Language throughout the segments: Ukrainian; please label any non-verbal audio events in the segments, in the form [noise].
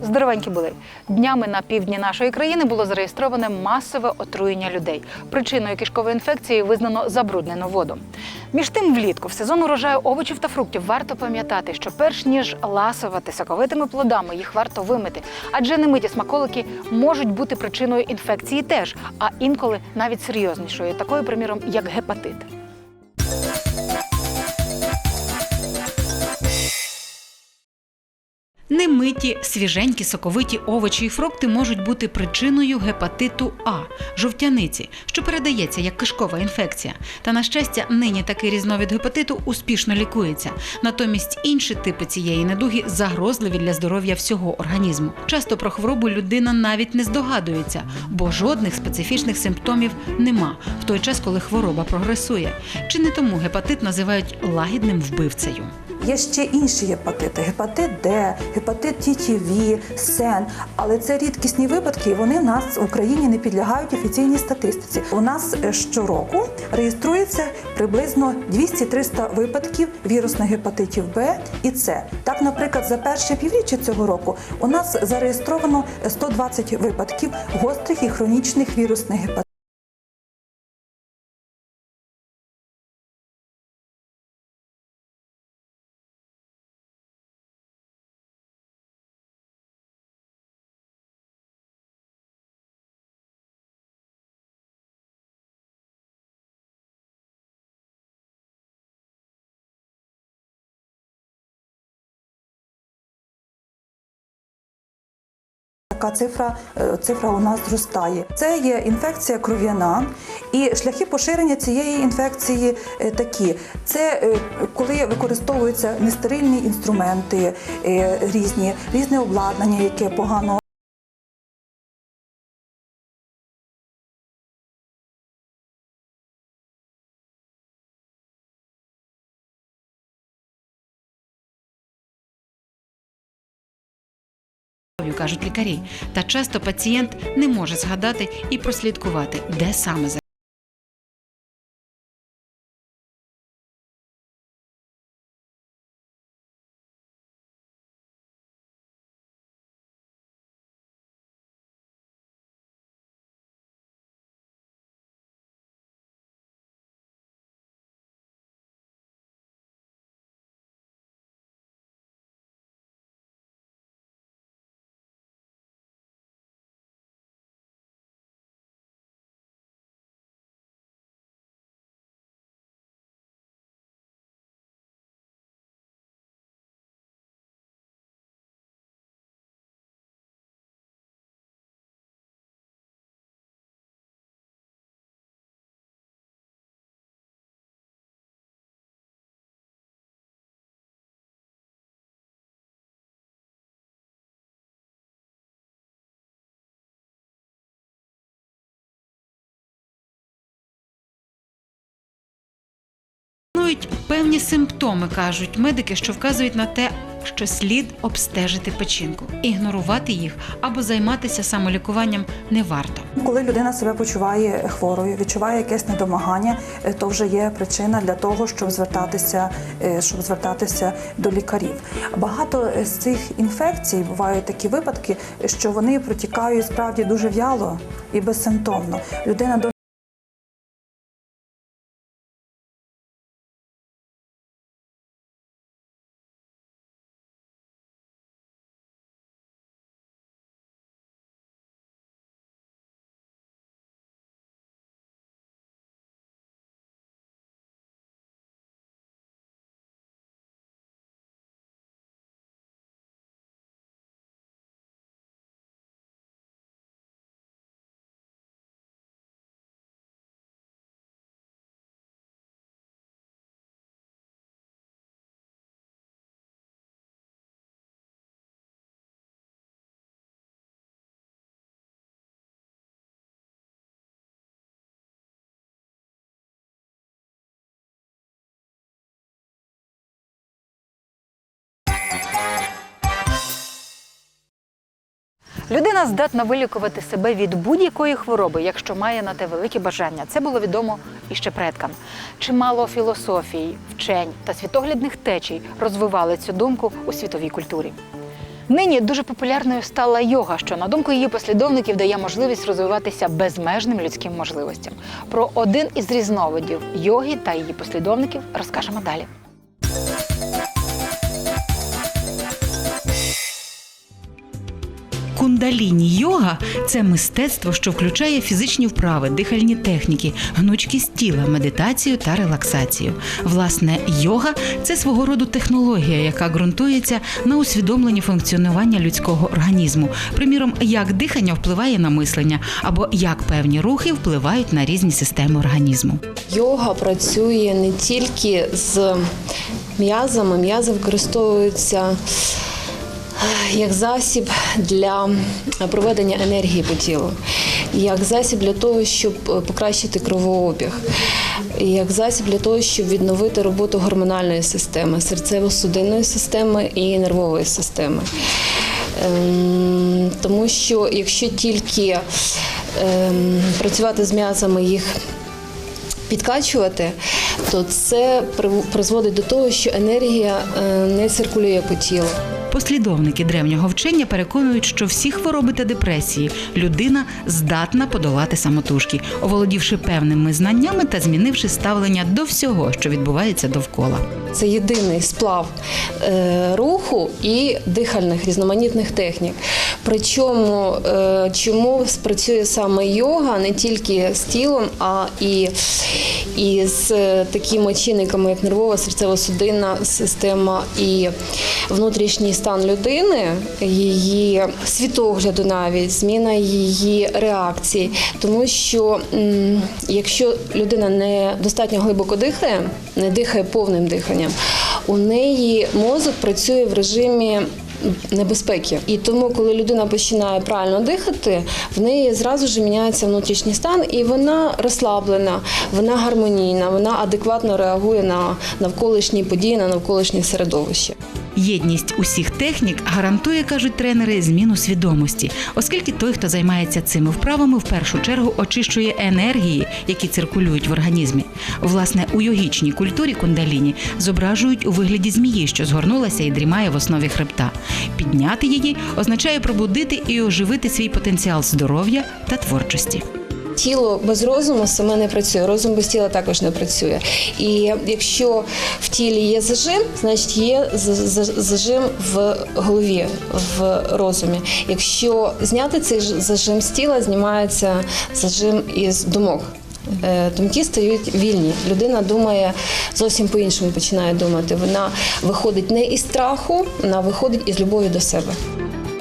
Здоровенькі були днями на півдні нашої країни було зареєстроване масове отруєння людей. Причиною кишкової інфекції визнано забруднену воду. Між тим, влітку, в сезон урожаю овочів та фруктів варто пам'ятати, що перш ніж ласувати соковитими плодами, їх варто вимити, адже немиті смаколики можуть бути причиною інфекції теж, а інколи навіть серйознішою, такою, приміром, як гепатит. Немиті, свіженькі, соковиті овочі і фрукти можуть бути причиною гепатиту А жовтяниці, що передається як кишкова інфекція. Та на щастя, нині такий різновид гепатиту успішно лікується. Натомість інші типи цієї недуги загрозливі для здоров'я всього організму. Часто про хворобу людина навіть не здогадується, бо жодних специфічних симптомів нема в той час, коли хвороба прогресує. Чи не тому гепатит називають лагідним вбивцею? Є ще інші гепатити: гепатит Д, гепатит ТТВ, СЕН. Але це рідкісні випадки, і вони в нас в Україні не підлягають офіційній статистиці. У нас е, щороку реєструється приблизно 200-300 випадків вірусних гепатитів Б і С. Так, наприклад, за перше півріччя цього року у нас зареєстровано 120 випадків гострих і хронічних вірусних гепатитів. Така цифра, е, цифра у нас зростає. Це є інфекція кров'яна, і шляхи поширення цієї інфекції е, такі: це е, коли використовуються нестерильні інструменти, різні, різне обладнання, яке погано кажуть лікарі. Та часто пацієнт не може згадати і прослідкувати, де саме за. Певні симптоми, кажуть медики, що вказують на те, що слід обстежити печінку. Ігнорувати їх або займатися самолікуванням не варто. Коли людина себе почуває хворою, відчуває якесь недомагання, е, то вже є причина для того, щоб звертатися, е, щоб звертатися до лікарів. Багато з цих інфекцій бувають такі випадки, що вони протікають справді дуже в'яло і безсимптомно. Людина Людина здатна вилікувати себе від будь-якої хвороби, якщо має на те велике бажання. Це було відомо іще предкам. Чимало філософій, вчень та світоглядних течій розвивали цю думку у світовій культурі. Нині дуже популярною стала йога, що на думку її послідовників дає можливість розвиватися безмежним людським можливостям. Про один із різновидів йоги та її послідовників розкажемо далі. Кундаліні йога це мистецтво, що включає фізичні вправи, дихальні техніки, гнучкість тіла, медитацію та релаксацію. Власне, йога це свого роду технологія, яка ґрунтується на усвідомленні функціонування людського організму. Приміром, як дихання впливає на мислення, або як певні рухи впливають на різні системи організму. Йога працює не тільки з м'язами, м'язи використовуються як засіб для проведення енергії по тілу, як засіб для того, щоб е, покращити кровообіг, як засіб для того, щоб відновити роботу гормональної системи, серцево-судинної системи і нервової системи. Ем, Тому що якщо тільки ем, працювати з м'язами, їх підкачувати, то це призводить до того, що енергія е, не циркулює по тілу. Послідовники древнього вчення переконують, що всі хвороби та депресії людина здатна подолати самотужки, оволодівши певними знаннями та змінивши ставлення до всього, що відбувається довкола. Це єдиний сплав е, руху і дихальних різноманітних технік. Причому е, чому спрацює саме йога не тільки з тілом, а і, і з е, такими чинниками, як нервова серцево-судинна система і внутрішній стан людини, її світогляду навіть, зміна її реакцій. Тому що якщо людина не достатньо глибоко дихає, не дихає повним диханням, у неї мозок працює в режимі небезпеки. І тому, коли людина починає правильно дихати, в неї зразу ж міняється внутрішній стан, і вона розслаблена, вона гармонійна, вона адекватно реагує на навколишні події, на навколишнє середовище. Єдність усіх технік гарантує, кажуть тренери, зміну свідомості, оскільки той, хто займається цими вправами, в першу чергу очищує енергії, які циркулюють в організмі. Власне, у йогічній культурі кундаліні зображують у вигляді змії, що згорнулася і дрімає в основі хребта. Підняти її означає пробудити і оживити свій потенціал здоров'я та творчості. Тіло без розуму саме не працює, розум без тіла також не працює. І якщо в тілі є зажим, значить є за- за- зажим в голові, в розумі. Якщо зняти цей зажим з тіла, знімається зажим із думок. Е, Думки стають вільні. Людина думає зовсім по-іншому починає думати. Вона виходить не із страху, вона виходить із любові до себе.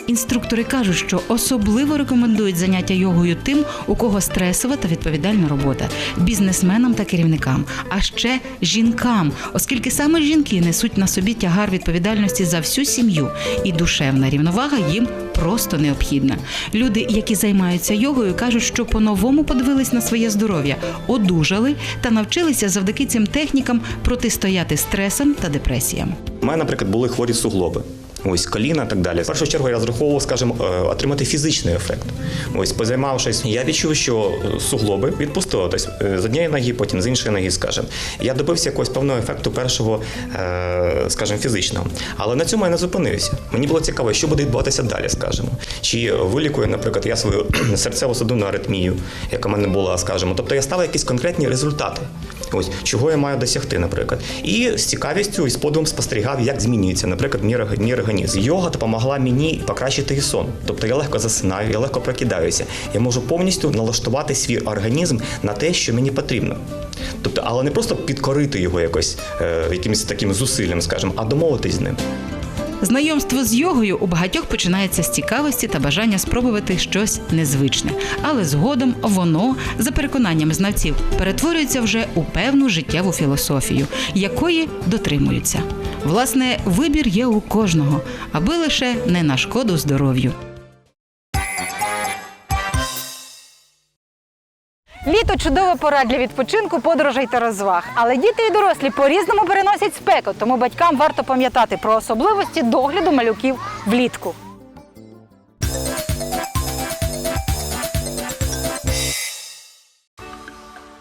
Інструктори кажуть, що особливо рекомендують заняття йогою тим, у кого стресова та відповідальна робота, бізнесменам та керівникам, а ще жінкам, оскільки саме жінки несуть на собі тягар відповідальності за всю сім'ю, і душевна рівновага їм просто необхідна. Люди, які займаються йогою, кажуть, що по-новому подивились на своє здоров'я, одужали та навчилися завдяки цим технікам протистояти стресам та депресіям. У мене, наприклад, були хворі суглоби. Ось коліна так далі. В першу чергу я розраховував, скажімо, е, отримати фізичний ефект. Ось, позаймавшись, я відчув, що е, суглоби відпустили. Тобто е, з однієї ноги, потім з іншої ноги, скажімо. Я добився якогось певного ефекту першого, скажімо, фізичного. Але на цьому я не зупинився. Мені було цікаво, що буде відбуватися далі, скажімо. Чи вилікую, наприклад, я свою [clears throat] серцево-судинну аритмію, яка в мене була, скажімо. Тобто я ставив якісь конкретні результати. Ось чого я маю досягти, наприклад. І з цікавістю і з подивом спостерігав, як змінюється, наприклад, мій організм. Йога допомогла мені покращити сон. Тобто я легко засинаю, я легко прокидаюся. Я можу повністю налаштувати свій організм на те, що мені потрібно. Тобто, але не просто підкорити його якось е, якимось таким зусиллям, скажімо, а домовитись з ним. Знайомство з йогою у багатьох починається з цікавості та бажання спробувати щось незвичне, але згодом воно, за переконанням знавців, перетворюється вже у певну життєву філософію, якої дотримуються. Власне, вибір є у кожного, аби лише не на шкоду здоров'ю. Літо чудова пора для відпочинку, подорожей та розваг. Але діти і дорослі по-різному переносять спеку, тому батькам варто пам'ятати про особливості догляду малюків влітку.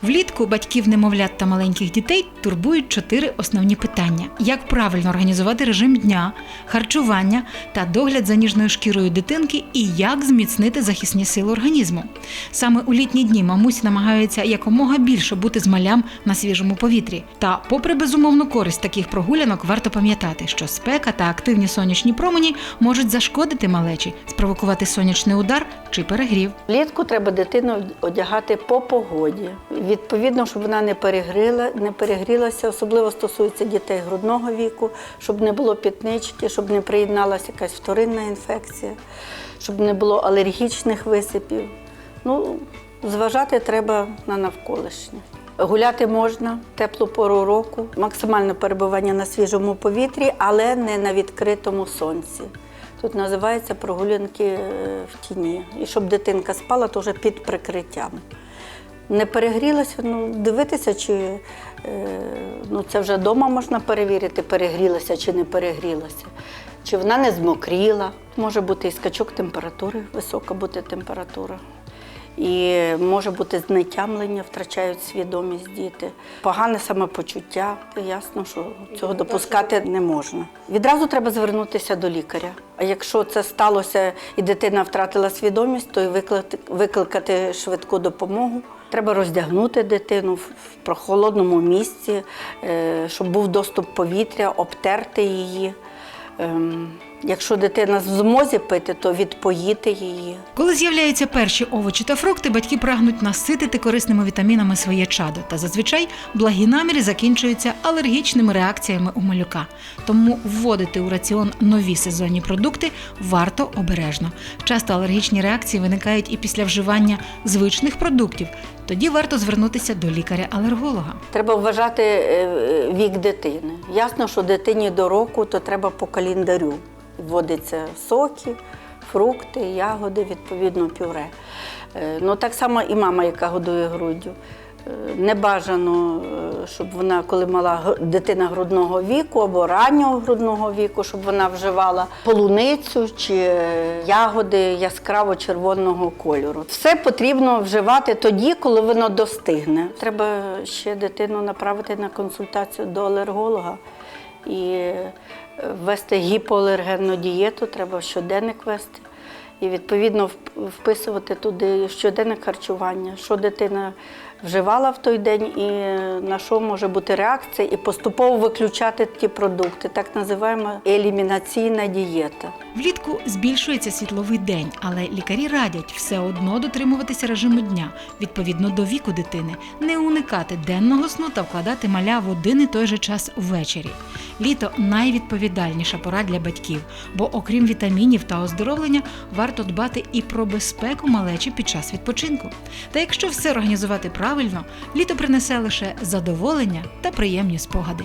Влітку батьків немовлят та маленьких дітей турбують чотири основні питання: як правильно організувати режим дня, харчування та догляд за ніжною шкірою дитинки, і як зміцнити захисні сили організму. Саме у літні дні мамусі намагаються якомога більше бути з малям на свіжому повітрі. Та, попри безумовну користь таких прогулянок, варто пам'ятати, що спека та активні сонячні промені можуть зашкодити малечі, спровокувати сонячний удар чи перегрів. Влітку треба дитину одягати по погоді. Відповідно, щоб вона не перегріла, не перегрілася, особливо стосується дітей грудного віку, щоб не було пітнички, щоб не приєдналася якась вторинна інфекція, щоб не було алергічних висипів. Ну, зважати треба на навколишнє. Гуляти можна теплу пору року, максимальне перебування на свіжому повітрі, але не на відкритому сонці. Тут називається прогулянки е, в тіні. І щоб дитинка спала, вже під прикриттям. Не перегрілася, ну дивитися, чи е, ну, це вже вдома можна перевірити, перегрілася чи не перегрілася. Чи вона не змокріла. Може бути і скачок температури, висока бути температура. І може бути знетямлення, втрачають свідомість діти. Погане самопочуття. Ясно, що цього допускати не можна. Відразу треба звернутися до лікаря. А якщо це сталося і дитина втратила свідомість, то й викликати, швидку допомогу. Треба роздягнути дитину в прохолодному місці, е, щоб був доступ повітря, обтерти її. Якщо дитина в змозі пити, то відпоїти її. Коли з'являються перші овочі та фрукти, батьки прагнуть наситити корисними вітамінами своє чадо. Та зазвичай благі наміри закінчуються алергічними реакціями у малюка. Тому вводити у раціон нові сезонні продукти варто обережно. Часто алергічні реакції виникають і після вживання звичних продуктів. Тоді варто звернутися до лікаря-алерголога. Треба вважати е, вік дитини. Ясно, що дитині до року то треба по календарю. Вводяться соки, фрукти, ягоди, відповідно, пюре. Е, Ну, так само і мама, яка годує груддю. Е, Не бажано, е, щоб вона, коли мала дитина грудного віку або раннього грудного віку, щоб вона вживала полуницю чи ягоди яскраво червоного кольору. Все потрібно вживати тоді, коли воно достигне. Треба ще дитину направити на консультацію до алерголога і ввести гіпоалергенну дієту, треба щоденник вести. І відповідно вписувати туди щоденне харчування, що дитина вживала в той день і на що може бути реакція, і поступово виключати ті продукти, так називаємо елімінаційна дієта. Влітку збільшується світловий день, але лікарі радять все одно дотримуватися режиму дня відповідно до віку дитини, не уникати денного сну та вкладати маля в один і той же час ввечері. Літо найвідповідальніша пора для батьків, бо окрім вітамінів та оздоровлення, варто дбати і про безпеку малечі під час відпочинку. Та якщо все організувати правильно, літо принесе лише задоволення та приємні спогади.